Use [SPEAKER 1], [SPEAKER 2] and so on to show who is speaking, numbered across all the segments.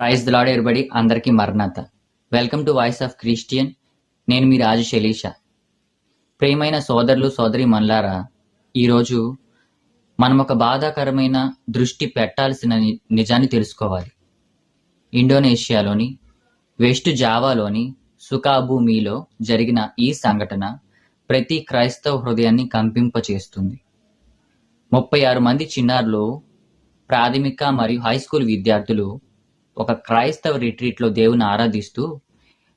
[SPEAKER 1] Praise lord ఎరుబడి అందరికీ మరణాత. Welcome to voice of Christian. నేను మీ రాజు శలీష ప్రేమైన సోదరులు సోదరి మన్లారా ఈరోజు మనం ఒక బాధాకరమైన దృష్టి పెట్టాల్సిన నిజాన్ని తెలుసుకోవాలి. ఇండోనేషియాలోని వెస్ట్ జావాలోని సుకాభూమిలో జరిగిన ఈ సంఘటన ప్రతి క్రైస్తవ హృదయాన్ని కంపింపచేస్తుంది. ముప్పై ఆరు మంది చిన్నారులు ప్రాథమిక మరియు హై స్కూల్ విద్యార్థులు ఒక క్రైస్తవ రిట్రీట్లో దేవుని ఆరాధిస్తూ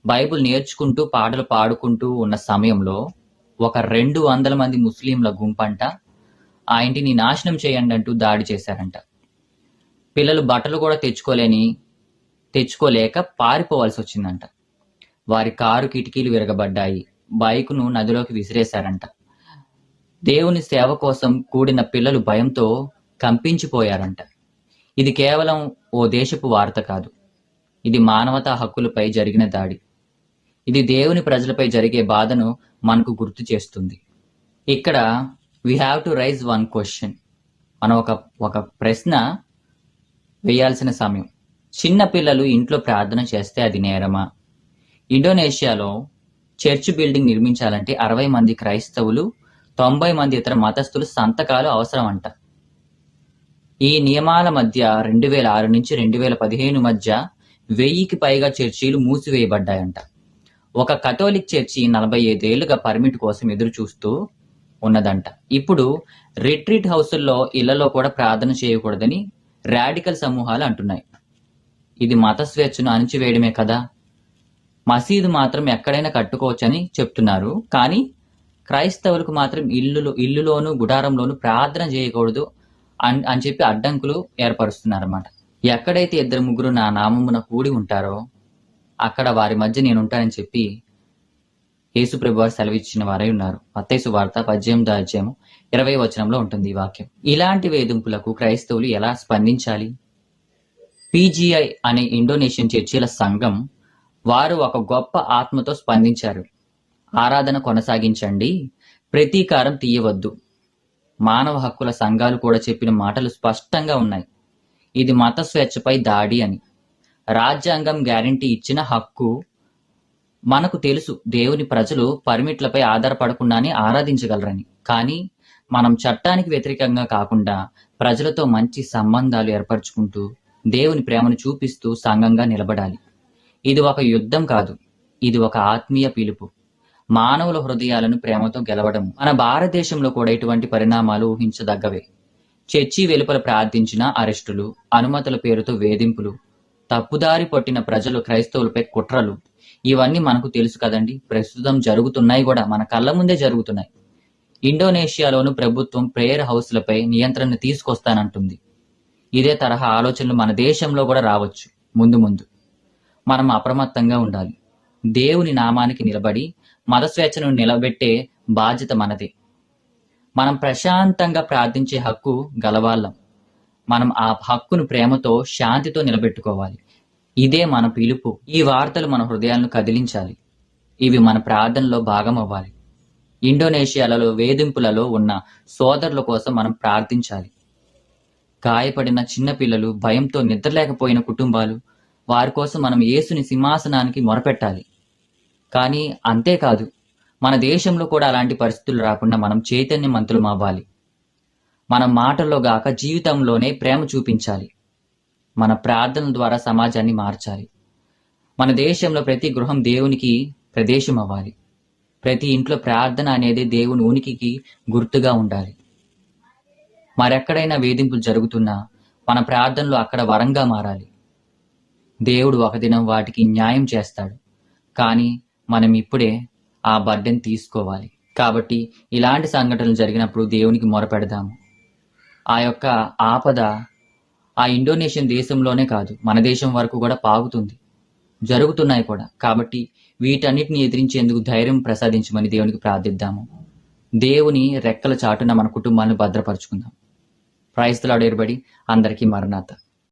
[SPEAKER 1] బైబుల్ నేర్చుకుంటూ పాటలు పాడుకుంటూ ఉన్న సమయంలో ఒక రెండు వందల మంది ముస్లింల గుంపంట ఆ ఇంటిని నాశనం చేయండి అంటూ దాడి చేశారంట. పిల్లలు బట్టలు కూడా తెచ్చుకోలేని తెచ్చుకోలేక పారిపోవాల్సి వచ్చిందంట. వారి కారు కిటికీలు విరగబడ్డాయి. బైకును నదిలోకి విసిరేశారంట. దేవుని సేవ కోసం కూడిన పిల్లలు భయంతో కంపించిపోయారంట. ఇది కేవలం ఓ దేశపు వార్త కాదు. ఇది మానవతా హక్కులపై జరిగిన దాడి. ఇది దేవుని ప్రజలపై జరిగే బాధను మనకు గుర్తు చేస్తుంది. ఇక్కడ we have to raise one question మనం ఒక ఒక ప్రశ్న వేయాల్సిన సమయం. చిన్న పిల్లలు ఇంట్లో ప్రార్థన చేస్తే అది నేరమా? ఇండోనేషియాలో చర్చ్ బిల్డింగ్ నిర్మించాలంటే అరవై మంది క్రైస్తవులు తొంభై మంది ఇతర మతస్థులు సంతకాలు అవసరం అంట ఈ నియమాల మధ్య రెండు వేల ఆరు నుంచి రెండు వేల పదిహేను మధ్య వెయ్యికి పైగా చర్చీలు మూసివేయబడ్డాయంట. ఒక కథోలిక్ చర్చి నలభై ఐదేళ్ళుగా పర్మిట్ కోసం ఎదురు చూస్తూ ఉన్నదంట. ఇప్పుడు రిట్రీట్ హౌసుల్లో ఇళ్ళలో కూడా ప్రార్థన చేయకూడదని రాడికల్ సమూహాలు అంటున్నాయి. ఇది మత స్వేచ్ఛను అణిచివేయడమే కదా. మసీదు మాత్రం ఎక్కడైనా కట్టుకోవచ్చని చెప్తున్నారు. కానీ క్రైస్తవులకు మాత్రం ఇల్లులో ఇల్లులోను గుడారంలోను ప్రార్థన చేయకూడదు. అన్- అని చెప్పి అడ్డంకులు ఏర్పరుస్తున్నారన్నమాట. ఎక్కడైతే ఇద్దరు ముగ్గురు నా నామమున కూడి ఉంటారో అక్కడ వారి మధ్య నేను ఉంటానని చెప్పి యేసుప్రభు వారు సెలవిచ్చిన వారై ఉన్నారు. మత్తైసు వార్త పద్దెనిమిది అధ్యాయం ఇరవై వచనంలో ఉంటుంది ఈ వాక్యం. ఇలాంటి వేధింపులకు క్రైస్తవులు ఎలా స్పందించాలి? పీజీఐ అనే ఇండోనేషియన్ చర్చిల సంఘం వారు ఒక గొప్ప ఆత్మతో స్పందించారు. ఆరాధన కొనసాగించండి ప్రతీకారం తీయవద్దు. మానవ హక్కుల సంఘాలు కూడా చెప్పిన మాటలు స్పష్టంగా ఉన్నాయి. ఇది మత స్వేచ్ఛపై దాడి అని. రాజ్యాంగం గ్యారంటీ ఇచ్చిన హక్కు మనకు తెలుసు. దేవుని ప్రజలు పర్మిట్లపై ఆధారపడకుండానే ఆరాధించగలరని. కానీ మనం చట్టానికి వ్యతిరేకంగా కాకుండా ప్రజలతో మంచి సంబంధాలు ఏర్పరచుకుంటూ దేవుని ప్రేమను చూపిస్తూ సంఘంగా నిలబడాలి. ఇది ఒక యుద్ధం కాదు. ఇది ఒక ఆత్మీయ పిలుపు. మానవుల హృదయాలను ప్రేమతో గెలవడం. మన భారతదేశంలో కూడా ఇటువంటి పరిణామాలు ఊహించదగ్గవే. చర్చి వెలుపల ప్రార్థించిన అరెస్టులు అనుమతుల పేరుతో వేధింపులు తప్పుదారి పట్టిన ప్రజలు క్రైస్తవులపై కుట్రలు ఇవన్నీ మనకు తెలుసు కదండి. ప్రస్తుతం జరుగుతున్నాయి కూడా మన కళ్ళ ముందే జరుగుతున్నాయి. ఇండోనేషియాలోను ప్రభుత్వం ప్రేయర్ హౌస్లపై నియంత్రణ తీసుకొస్తానంటుంది. ఇదే తరహా ఆలోచనలు మన దేశంలో కూడా రావచ్చు ముందు ముందు. మనం అప్రమత్తంగా ఉండాలి. దేవుని నామానికి నిలబడి మత స్వేచ్ఛను నిలబెట్టే బాధ్యత మనది. మనం ప్రశాంతంగా ప్రార్థించే హక్కు గలవాళ్ళం. మనం ఆ హక్కును ప్రేమతో శాంతితో నిలబెట్టుకోవాలి. ఇదే మన పిలుపు. ఈ వార్తలు మన హృదయాలను కదిలించాలి. ఇవి మన ప్రార్థనలో భాగం అవ్వాలి ఇండోనేషియాలలో వేధింపులలో ఉన్న సోదరుల కోసం మనం ప్రార్థించాలి. గాయపడిన చిన్నపిల్లలు భయంతో నిద్రలేకపోయిన కుటుంబాలు వారి కోసం మనం యేసుని సింహాసనానికి మొరపెట్టాలి. కానీ అంతేకాదు మన దేశంలో కూడా అలాంటి పరిస్థితులు రాకుండా మనం చైతన్యవంతులం అవ్వాలి. మన మాటల్లో గాక జీవితంలోనే ప్రేమ చూపించాలి. మన ప్రార్థన ద్వారా సమాజాన్ని మార్చాలి. మన దేశంలో ప్రతి గృహం దేవునికి ప్రదేశం అవ్వాలి. ప్రతి ఇంట్లో ప్రార్థన అనేది దేవుని ఉనికికి గుర్తుగా ఉండాలి. మరెక్కడైనా వేధింపులు జరుగుతున్నా మన ప్రార్థనలు అక్కడ వరంగా మారాలి. దేవుడు ఒక దినం వాటికి న్యాయం చేస్తాడు. కానీ మనం ఇప్పుడే ఆ బర్డెన్ తీసుకోవాలి. కాబట్టి ఇలాంటి సంఘటనలు జరిగినప్పుడు దేవునికి మొరపెడదాము. ఆ యొక్క ఆపద ఆ ఇండోనేషియన్ దేశంలోనే కాదు మన దేశం వరకు కూడా పాగుతుంది. జరుగుతున్నాయి కూడా. కాబట్టి వీటన్నిటిని ఎదిరించేందుకు ధైర్యం ప్రసాదించమని దేవునికి ప్రార్థిద్దాము. దేవుని రెక్కల చాటున మన కుటుంబాలను భద్రపరుచుకుందాం. ప్రైస్తులాడేరుబడి అందరికీ మరణాత.